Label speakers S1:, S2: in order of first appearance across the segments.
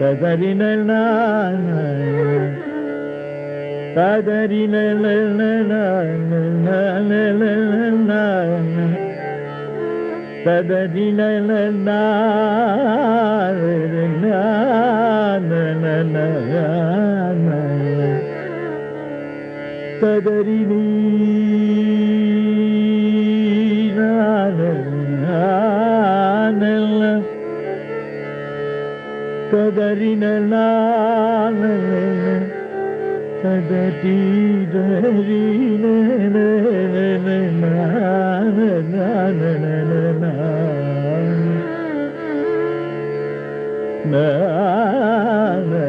S1: తదరిన తదరిన తదరిన తదరినీ ತದರಿನ ನಾನು ತದರಿನ ನಾನು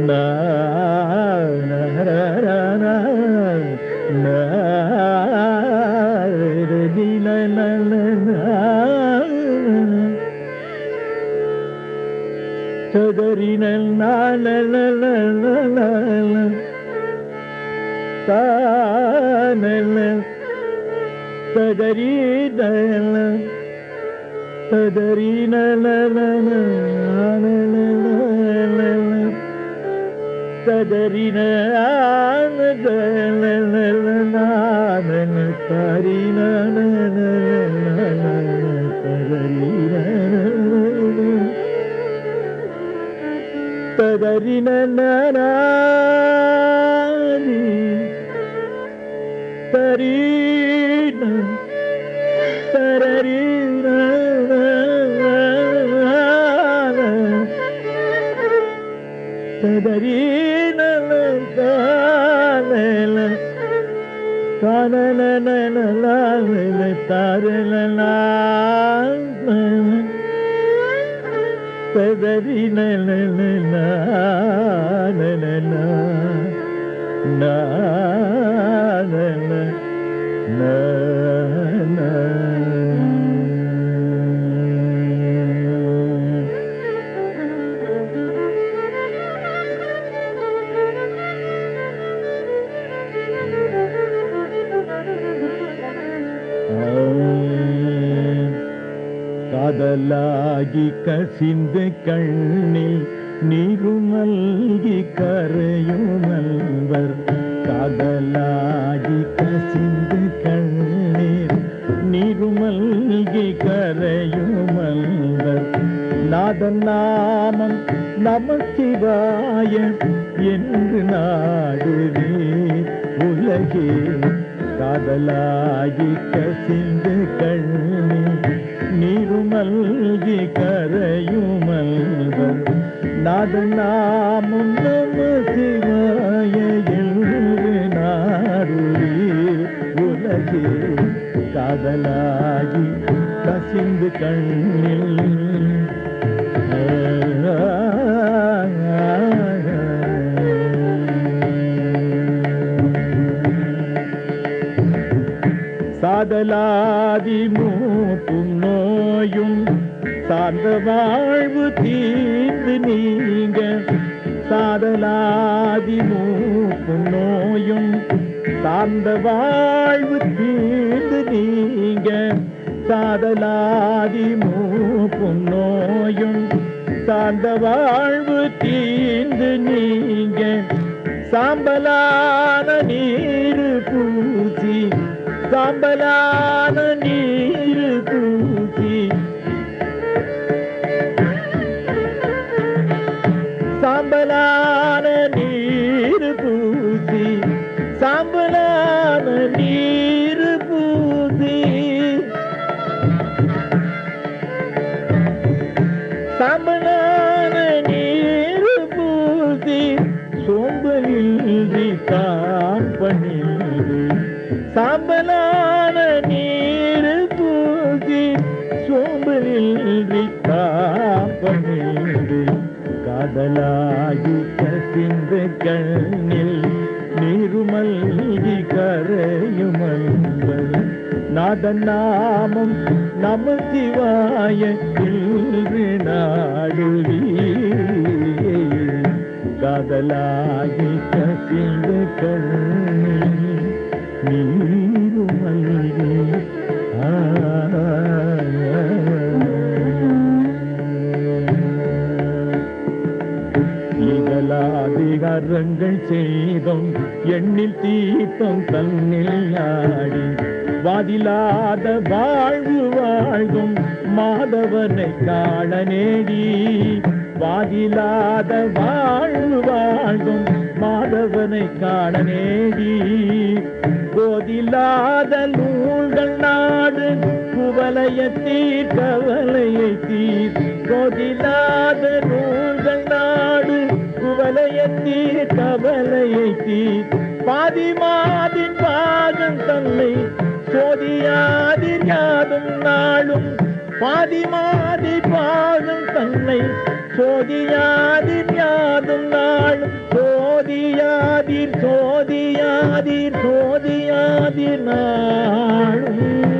S1: ನಾನು töderinen la la la la la la la ta ne la töderinen la töderinen la la la la la la la la töderinen la la la la la la la la சதறின சரின ததறின தரீன தரீன ததறீன காணல காணல పెదరి నా காதலாகி கசிந்து கண்ணில் நீருமல்கி கரையுமல்வர். காதலாகி கசிந்து கண்ணீர் நீருமல்கி கரையுமல்வர். நாதன் நாமம் நமச்சிவாய என்று நாடுவே உலகே. காதலாகி கசிந்து கண்ணீர் நீருமல்கி கரையுமல்வர் நாடு நாமும் நம சிவாய என்று நாடுவே உலகே காதலாகி கசிந்து கண்ணில் காதலாதி மூப்பும் நோயும் சார்ந்த வாழ்வு தீர்ந்து நீங்க. சாதலாதி மூப்பும் நோயும் சார்ந்த வாழ்வு தீர்ந்து நீங்க. சாதலாதி மூப்பும் நோயும் சார்ந்த வாழ்வு தீர்ந்து நீங்க. சாம்பலான நீரு பூசி சாம்பலான நீர் பூசி சாம்பலான நீர் பூசி சாம்பலான நீர் பூசி. சாம்பலான சாம்பலான நீர் பூசி சோம்பலின்றி காம்பனில் காதலாகி காதலாகி கசிந்த கண்ணில் நீருமல்கி கரையுமல்கள். நாதன் நாமம் நம சிவாய இன்று நாடுவி காதலாகி கசிந்த கண்ணில் அதிகாரங்கள் இதலாதிகாரங்கள் செய்தோம் எண்ணில் தீர்த்தம் தன்னில் ஆடி. வாதிலாத வாழ்வு வாழ்தும் மாதவனை காண நேடி வாதிலாத வாழ்வு வாழ்தும் மாதவனை காண நேடி போதில்லாத நூல்கள் நாடு குவலைய தீர் கவலையை தீர். போதில்லாத நூல்கள் நாடு குவலைய தீர் கவலையை தீர். பாதி மாதின் பாகம் தன்னை சோதியாதிர் யாதும் நாளும். பாதி மாதி பாகம் தன்னை சோதியாதிர் யாதும் நாளும். சோதியாதீர் சோதியாதீர் சோதியாதீர் நாளும்.